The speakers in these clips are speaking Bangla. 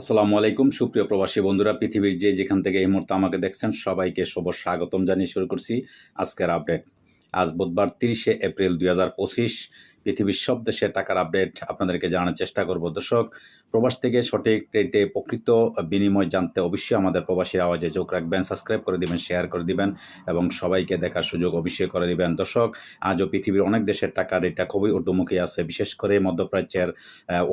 আসসালামু আলাইকুম, সুপ্রিয় প্রবাসী বন্ধুরা, পৃথিবীর যে যেখান থেকে এই মুহূর্তে আমাকে দেখছেন, সবাইকে শুভ স্বাগতম জানিয়ে শুরু করছি আজকের আপডেট। আজ বুধবার তিরিশে এপ্রিল দুই হাজার পঁচিশ, পৃথিবীর সব দেশে টাকার আপডেট আপনাদেরকে জানার চেষ্টা করব। দর্শক প্রবাস থেকে সঠিক রেটে প্রকৃত বিনিময় জানতে অবশ্যই আমাদের প্রবাসীর আওয়াজে চোখ রাখবেন সাবস্ক্রাইব করে দিবেন শেয়ার করে দিবেন এবং সবাইকে দেখার সুযোগ অবশ্যই করে দিবেন। দর্শক, আজও পৃথিবীর অনেক দেশের টাকার রেটটা খুবই ঊর্ধ্বমুখী আছে, বিশেষ করে মধ্যপ্রাচ্যের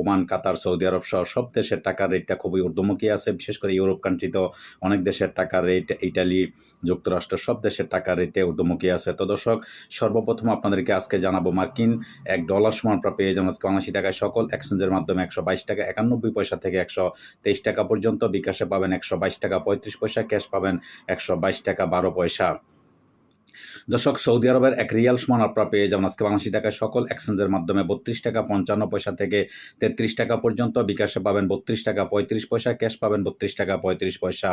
ওমান, কাতার, সৌদি আরব সহ সব দেশের টাকার রেটটা খুবই ঊর্ধ্বমুখী আছে, বিশেষ করে ইউরোপ কান্ট্রিতেও অনেক দেশের টাকার রেট, ইটালি, যুক্তরাষ্ট্র সব দেশের টাকার রেটে ঊর্ধ্বমুখী আছে। তো দর্শক, সর্বপ্রথম আপনাদেরকে আজকে জানাব মার্কিন এক ডলার সমান প্রাপ্য পেয়ে যেমন আজকে বাংলাদেশি টাকায় সকল এক্সচেঞ্জের মাধ্যমে একশো বাইশ টাকা একানব্বই পয়সা থেকে একশো তেইশ টাকা পর্যন্ত। বিকাশে পাবেন একশো বাইশ টাকা, পঁয়ত্রিশ পয়সা, ক্যাশ পাবেন একশো বাইশ টাকা, বারো পয়সা। দর্শক, সৌদি আরবের এক রিয়াল সমান আপনারা পেয়ে যাবেন। আজকে বাংলাদেশি টাকায় সকল এক্সচেঞ্জের মাধ্যমে বত্রিশ টাকা পঞ্চান্ন পয়সা থেকে তেত্রিশ টাকা পর্যন্ত। বিকাশে পাবেন বত্রিশ টাকা পঁয়ত্রিশ পয়সা, ক্যাশ পাবেন বত্রিশ টাকা পঁয়ত্রিশ পয়সা।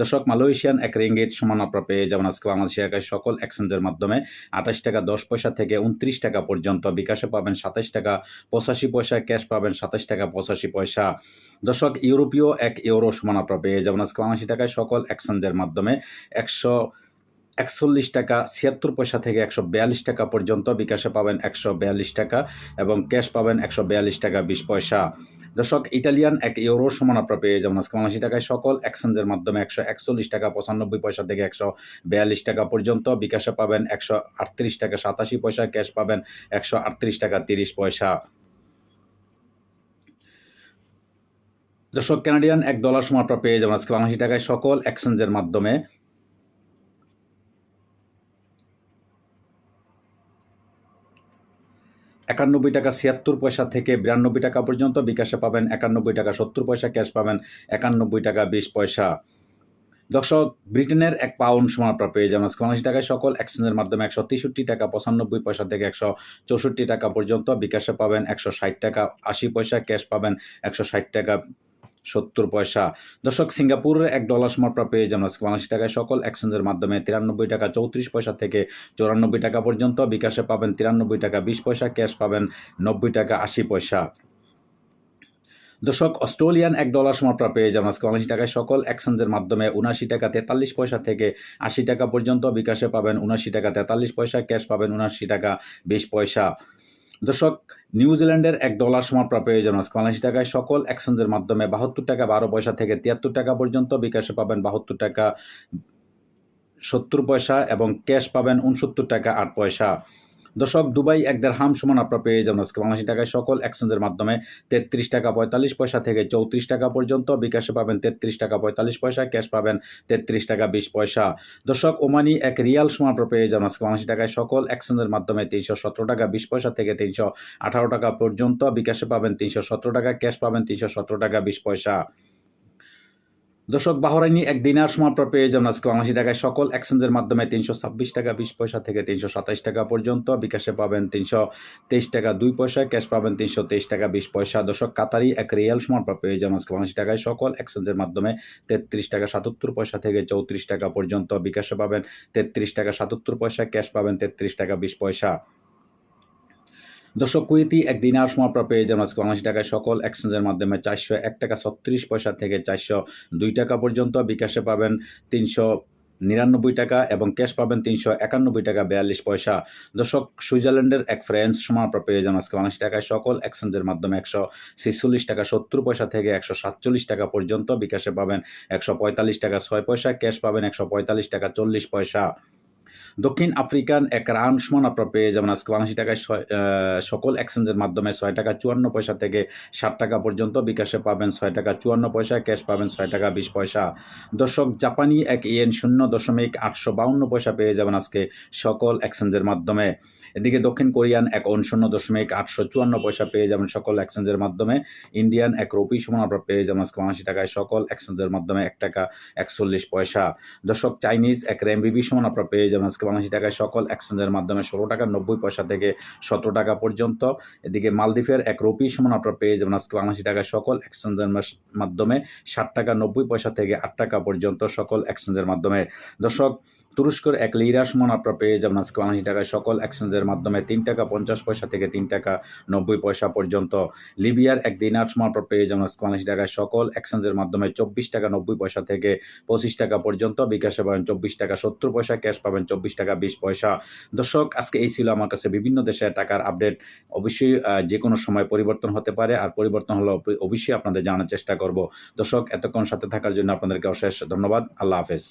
দর্শক, মালয়েশিয়ান এক রিঙ্গিত সমান আপনারা পেয়ে যাবেন আজকে বাংলাদেশি টাকায় সকল এক্সচেঞ্জের মাধ্যমে। আঠাশ টাকা দশ পয়সা থেকে উনত্রিশ টাকা পর্যন্ত। বিকাশে পাবেন সাতাশ টাকা পঁচাশি পয়সা, ক্যাশ পাবেন সাতাশ টাকা পঁচাশি পয়সা। দর্শক, ইউরোপীয় এক ইউরো সমান আপনারা পেয়ে যাবেন আজকে বাংলাদেশি টাকায় সকল এক্সচেঞ্জের মাধ্যমে। একশো একচল্লিশ টাকা, ছিয়াত্তর পয়সা থেকে একশো বিয়াল্লিশ টাকা পর্যন্ত বিকাশে পাবেন একশো বিয়াল্লিশ টাকা এবং ক্যাশ পাবেন একশো বিয়াল্লিশ টাকা বিশ পয়সা। দর্শক, ইটালিয়ান এক ইউরো সমান আপনারা পেয়ে যাবেন আজকে বাংলাদেশি টাকায়। সকল এক্সচেঞ্জের মাধ্যমে একশো একচল্লিশ টাকা, পঁচানব্বই পয়সা থেকে একশো বিয়াল্লিশ টাকা পর্যন্ত বিকাশে পাবেন একশো আটত্রিশ টাকা, সাতাশি পয়সা, ক্যাশ পাবেন একশো আটত্রিশ টাকা, তিরিশ পয়সা। দর্শক, কানাডিয়ান এক ডলার সমান পেয়ে যাবেন আজকে বাংলাদেশি টাকায়। সকল এক্সচেঞ্জের মাধ্যমে একানব্বই টাকা ছিয়াত্তর পয়সা থেকে বিরানব্বই টাকা পর্যন্ত বিকাশে পাবেন, একানব্বই টাকা সত্তর পয়সা ক্যাশ পাবেন, একানব্বই টাকা বিশ পয়সা। দর্শক, ব্রিটেনের এক পাউন্ড সমান আপনারা পেয়ে যাবেন আজকে বাংলাদেশি টাকায় সকল এক্সচেঞ্জের মাধ্যমে একশো তেষট্টি টাকা, পঁচানব্বই পয়সা থেকে একশো চৌষট্টি টাকা পর্যন্ত বিকাশে পাবেন, একশো ষাট টাকা আশি পয়সা ক্যাশ পাবেন, একশো ষাট টাকা সত্তর পয়সা। দর্শক সিঙ্গাপুরের এক ডলার সমান আপনারা পেয়ে যাবেন আজকে বাংলাদেশি টাকায় সকল এক্সচেঞ্জের মাধ্যমে তিরানব্বই টাকা চৌত্রিশ পয়সা থেকে চৌরানব্বই টাকা পর্যন্ত। বিকাশে পাবেন তিরানব্বই টাকা বিশ পয়সা, ক্যাশ পাবেন নব্বই টাকা আশি পয়সা। দর্শক, অস্ট্রেলিয়ান এক ডলার সমান আপনারা পেয়ে যাবেন আজকে বাংলাদেশি টাকায় সকল এক্সচেঞ্জের মাধ্যমে উনাশি টাকা তেতাল্লিশ পয়সা থেকে আশি টাকা পর্যন্ত। বিকাশে পাবেন উনাশি টাকা তেতাল্লিশ পয়সা, ক্যাশ পাবেন উনাশি টাকা বিশ পয়সা। দর্শক নিউজিল্যান্ডের এক ডলার সমান প্রয়োজন আজকে বাংলাদেশি টাকায় সকল এক্সচেঞ্জের মাধ্যমে বাহাত্তর টাকা বারো পয়সা থেকে তিয়াত্তর টাকা পর্যন্ত বিকাশে পাবেন বাহাত্তর টাকা সত্তর পয়সা এবং ক্যাশ পাবেন উনসত্তর টাকা আট পয়সা। দর্শক, দুবাই এক দেড় হাম সমান আপনারা পেয়ে যাবেন আজকে। বাংলাদেশি টাকায় সকল এক্সচেঞ্জের মাধ্যমে তেত্রিশ টাকা পঁয়তাল্লিশ পয়সা থেকে চৌত্রিশ টাকা পর্যন্ত। বিকাশে পাবেন তেত্রিশ টাকা পঁয়তাল্লিশ পয়সা, ক্যাশ পাবেন তেত্রিশ টাকা বিশ পয়সা। দর্শক, ওমানি এক রিয়াল সমান আপনারা পেয়ে যাবেন আজকে। বাংলাদেশি টাকায় সকল এক্সচেঞ্জের মাধ্যমে তিনশো সতেরো টাকা বিশ পয়সা থেকে তিনশো আঠারো টাকা পর্যন্ত। বিকাশে পাবেন তিনশো সতেরো টাকা, ক্যাশ পাবেন তিনশো সতেরো টাকা বিশ পয়সা। দর্শক, বাহরাইনি এক দিনার আপনারা পেয়ে আজকে বাংলাদেশি টাকায় সকল এক্সচেঞ্জের মাধ্যমে তিনশো ছাব্বিশ টাকা, বিশ পয়সা থেকে তিনশো সাতাশ টাকা পর্যন্ত। বিকাশে পাবেন তিনশো তেইশ টাকা, দুই পয়সা। ক্যাশ পাবেন তিনশো তেইশ টাকা, বিশ পয়সা। দর্শক, কাতারি এক রিয়াল আপনারা পেয়ে আজকে বাংলাদেশি টাকায় সকল এক্সচেঞ্জের মাধ্যমে তেত্রিশ টাকা, সাতাত্তর পয়সা থেকে চৌত্রিশ টাকা পর্যন্ত। বিকাশে পাবেন তেত্রিশ টাকা, সাতাত্তর পয়সা। ক্যাশ পাবেন তেত্রিশ টাকা, বিশ পয়সা। দর্শক, কুয়েতি এক দিনার সময় পেয়ে যাবেন আজকে বাংলাদেশি টাকায় সকল এক্সচেঞ্জের মাধ্যমে চারশো এক টাকা ছত্রিশ পয়সা থেকে চারশো দুই টাকা পর্যন্ত। বিকাশে পাবেন তিনশো নিরানব্বই টাকা এবং ক্যাশ পাবেন তিনশো একানব্বই টাকা বিয়াল্লিশ পয়সা। দর্শক, সুইজারল্যান্ডের এক ফ্রেন্স আপনারা পেয়ে যাবেন আজকে বাংলাদেশি টাকায় সকল এক্সচেঞ্জের মাধ্যমে একশো ছেচল্লিশ টাকা সত্তর পয়সা থেকে একশো সাতচল্লিশ টাকা পর্যন্ত। বিকাশে পাবেন একশো পঁয়তাল্লিশ টাকা ছয় পয়সা, ক্যাশ পাবেন একশো পঁয়তাল্লিশ টাকা চল্লিশ পয়সা। দক্ষিণ আফ্রিকান এক রান সমান আপনারা পেয়ে যাবেন। আজকে বাংলাদেশি টাকায় সকল এক্সচেঞ্জের মাধ্যমে ছয় টাকা চুয়ান্ন পয়সা থেকে ষাট টাকা পর্যন্ত বিকাশে পাবেন। ছয় টাকা চুয়ান্ন পয়সা ক্যাশ পাবেন ছয় টাকা বিশ পয়সা। দর্শক, জাপানি এক ইয়েন শূন্য দশমিক আটশো বাউন্ন পয়সা পেয়ে যাবেন আজকে সকল এক্সচেঞ্জের মাধ্যমে। এদিকে দক্ষিণ কোরিয়ান এক শূন্য দশমিক আটশো চুয়ান্ন পয়সা পেয়ে যাবেন সকল এক্সচেঞ্জের মাধ্যমে। ইন্ডিয়ান এক রুপি সমান পেয়ে যাবেন আজকে বাংলাদেশি টাকায় সকল এক্সচেঞ্জের মাধ্যমে এক টাকা একচল্লিশ পয়সা। দর্শক, চাইনিজ এক র্যামবিবি সমান আপনারা পেয়ে যাবেন আজকে বাংলাদেশি টাকায় সকল এক্সচেঞ্জের মাধ্যমে ষোলো টাকা, নব্বই পয়সা থেকে সতেরো টাকা পর্যন্ত। এদিকে মালদ্বীপের এক রুপি সমান আপনারা পেয়ে যাবেন আজকে বাংলাদেশি টাকায় সকল এক্সচেঞ্জের মাধ্যমে ষাট টাকা, নব্বই পয়সা থেকে আট টাকা পর্যন্ত সকল এক্সচেঞ্জের মাধ্যমে। দর্শক তুরস্কের এক লিরা সমান আপনারা পেয়ে যাবেন আজকে বাংলাদেশি টাকায় সকল এক্সচেঞ্জের মাধ্যমে তিন টাকা পঞ্চাশ পয়সা থেকে তিন টাকা নব্বই পয়সা পর্যন্ত। লিবিয়ার এক দিনার সমান আপনারা পেয়ে যাবেন আজকে বাংলাদেশি টাকায় সকল এক্সচেঞ্জের মাধ্যমে চব্বিশ টাকা নব্বই পয়সা থেকে পঁচিশ টাকা পর্যন্ত। বিকাশে পাবেন চব্বিশ টাকা সত্তর পয়সা, ক্যাশ পাবেন চব্বিশ টাকা বিশ পয়সা। দর্শক, আজকে এই ছিল আমার কাছে বিভিন্ন দেশের টাকার আপডেট অবশ্যই যে কোনো সময় পরিবর্তন হতে পারে আর পরিবর্তন হলে অবশ্যই আপনাদের জানার চেষ্টা করব। দর্শক, এতক্ষণ সাথে থাকার জন্য আপনাদেরকে অশেষ ধন্যবাদ। আল্লাহ হাফেজ।